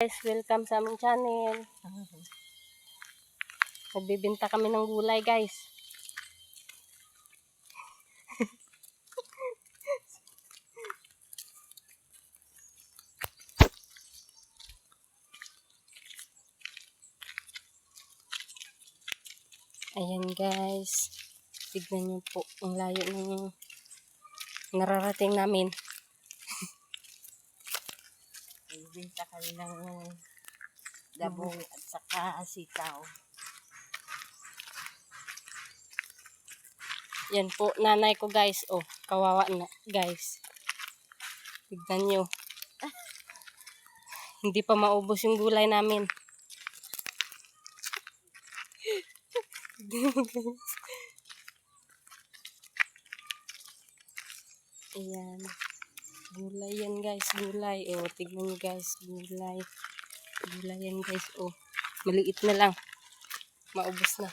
Guys, welcome sa aming channel. Nagbibinta kami ng gulay, guys. Ayan, guys. Tignan niyo po ang layo ng nararating namin. Nagbinta kami ng dabong at saka sitaw. Yan po, nanay ko guys. Oh, kawawa na guys. Tignan nyo. Hindi pa maubos yung gulay namin. Tignan mo, guys. Ayan. Gulay yan guys, gulay. Oh, tignan nyo guys, gulay. Gulay yan guys. Oh, maliit na lang. Maubos na.